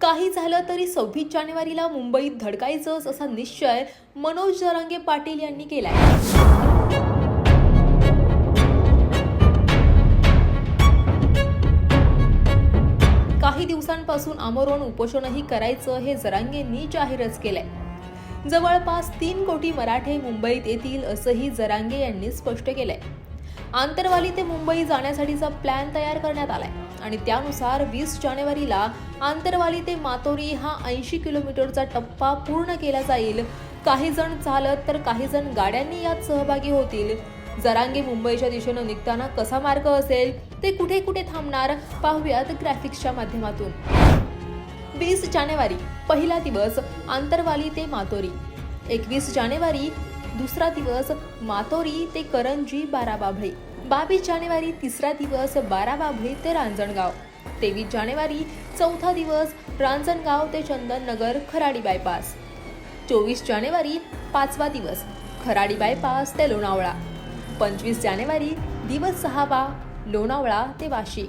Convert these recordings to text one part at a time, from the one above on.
काही झालं तरी सव्वीस जानेवारीला मुंबईत धडकायचंच असा निश्चय मनोज जरांगे पाटील यांनी केलाय. काही दिवसांपासून आमरण उपोषणही करायचं हे जरांगेंनी जाहीरच केलंय. जवळपास तीन कोटी मराठे मुंबईत येतील असंही जरांगे यांनी स्पष्ट केलंय. आंतरवाली ते मुंबई जाण्यासाठीचा प्लॅन तयार करण्यात आलाय. आणि त्यानुसार वीस जानेवारीला आंतरवाली ते मातोरी हा ऐंशी किलोमीटरचा टप्पा पूर्ण केला जाईल. काही जण चालत तर काही जण गाड्यांनी यात सहभागी होतील. जरांगे मुंबईच्या दिशेनं निघताना कसा मार्ग असेल ते कुठे कुठे थांबणार पाहूयात ग्राफिक्सच्या माध्यमातून. वीस जानेवारी पहिला दिवस आंतरवाली ते मातोरी. एकवीस जानेवारी दुसरा दिवस मातोरी ते करंजी बाराबाभळे. बावीस जानेवारी तिसरा दिवस बाराबाभळे ते रांजणगाव. तेवीस जानेवारी चौथा दिवस रांजणगाव ते चंदननगर खराडी बायपास. चोवीस जानेवारी पाचवा दिवस खराडी बायपास ते लोणावळा. पंचवीस जानेवारी दिवस सहावा लोणावळा ते वाशी.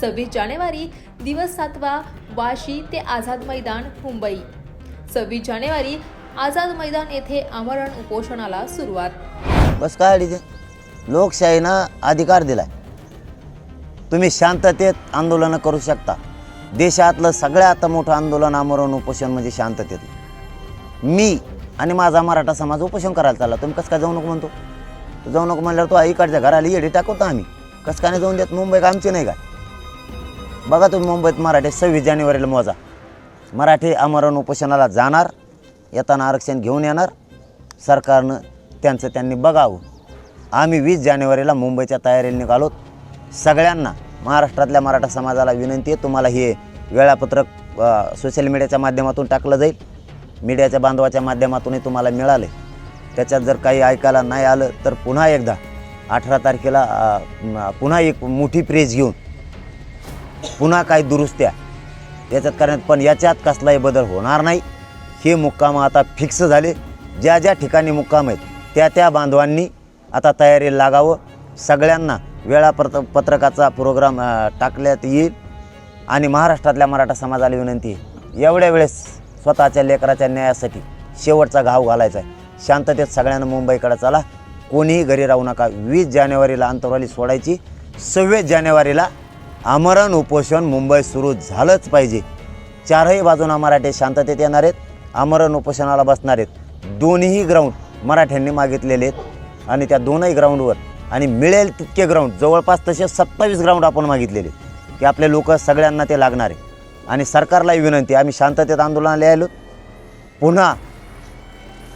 सव्वीस जानेवारी दिवस सातवा वाशी ते आझाद मैदान मुंबई. सव्वीस जानेवारी आझाद मैदान येथे आमरण उपोषणाला सुरुवात. बस काय लोकशाहीनं अधिकार दिलाय. तुम्ही शांततेत आंदोलनं करू शकता. देशातलं सगळ्यात मोठं आंदोलन आमरण उपोषण म्हणजे शांततेत. मी आणि माझा मराठा समाज उपोषण करायला चालला. तुम्ही कसं काय जाऊ नको म्हणतो? तू जाऊ नको म्हणल्यावर तो इकडच्या घराला येडी टाकवतो आम्ही. कसं काय नाही जाऊन देत? मुंबई का आमची नाही काय? बघा तुम्ही मुंबईत मराठी सव्वीस जानेवारीला मोजा. मराठी आमरण उपोषणाला जाणार. येताना आरक्षण घेऊन येणार. सरकारनं त्यांचं त्यांनी बघावं. आम्ही वीस जानेवारीला मुंबईच्या तयारीला निघालो. सगळ्यांना महाराष्ट्रातल्या मराठा समाजाला विनंती आहे तुम्हाला हे वेळापत्रक सोशल मीडियाच्या माध्यमातून टाकलं जाईल. मीडियाच्या बांधवाच्या माध्यमातूनही तुम्हाला मिळालं. त्याच्यात जर काही ऐकायला नाही आलं तर पुन्हा एकदा अठरा तारखेला पुन्हा एक मोठी प्रेस घेऊन पुन्हा काही दुरुस्त्या याच्यात करण्यात पण याच्यात कसलाही बदल होणार नाही. हे मुक्काम आता फिक्स झाले. ज्या ज्या ठिकाणी मुक्काम आहेत त्या त्या बांधवांनी आता तयारीला लागावं. सगळ्यांना वेळापत्र पत्रकाचा प्रोग्राम टाकल्यात येईल. आणि महाराष्ट्रातल्या मराठा समाजाला विनंती आहे एवढ्या वेळेस स्वतःच्या लेकराच्या न्यायासाठी शेवटचा घाव घालायचा आहे. शांततेत सगळ्यांना मुंबईकडे चला. कोणीही घरी राहू नका. वीस जानेवारीला अंतरवाली सोडायची. सव्वीस जानेवारीला आमरण उपोषण मुंबई सुरू झालंच पाहिजे. चारही बाजूना मराठे शांततेत येणार आहेत. आमरण उपोषणाला बसणार आहेत. दोन्ही ग्राउंड मराठ्यांनी मागितलेले आहेत. आणि त्या दोनही ग्राउंडवर आणि मिळेल तितके ग्राउंड जवळपास तसे सत्तावीस ग्राउंड आपण मागितलेले की आपले लोक सगळ्यांना ते लागणार आहे आणि सरकारलाही विनंती आम्ही शांततेत आंदोलनाला आलो पुन्हा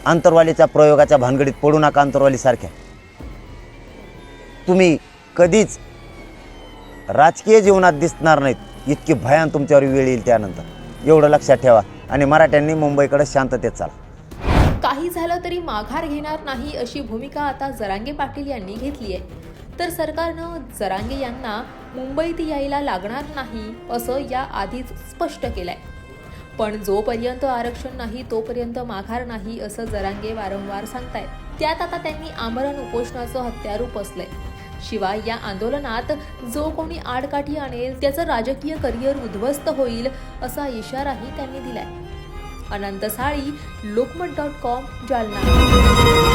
आंतरवालीच्या प्रयोगाच्या भानगडीत पडू नका आंतरवालीसारख्या तुम्ही कधीच राजकीय जीवनात दिसणार नाहीत. इतकी भयान तुमच्यावर वेळ येईल त्यानंतर. एवढं लक्षात ठेवा. आणि मराठ्यांनी मुंबईकडे शांततेत चाल. काही झालं तरी माघार घेणार नाही अशी भूमिका आता जरांगे पाटील यांनी घेतली आहे. तर सरकारनं जरांगे यांना मुंबईत यायला लागणार नाही असं या आधीच स्पष्ट केलंय. पण जोपर्यंत आरक्षण नाही तोपर्यंत माघार नाही असं जरांगे वारंवार सांगतायत. त्यात आता त्यांनी आमरण उपोषणाचं हत्यारूप असलंय. शिवाय या आंदोलनात जो कोणी आडकाठी आणेल त्याचं राजकीय करिअर उद्ध्वस्त होईल असा इशाराही त्यांनी दिलाय. Anant Sali Lokmat dot com Jalna.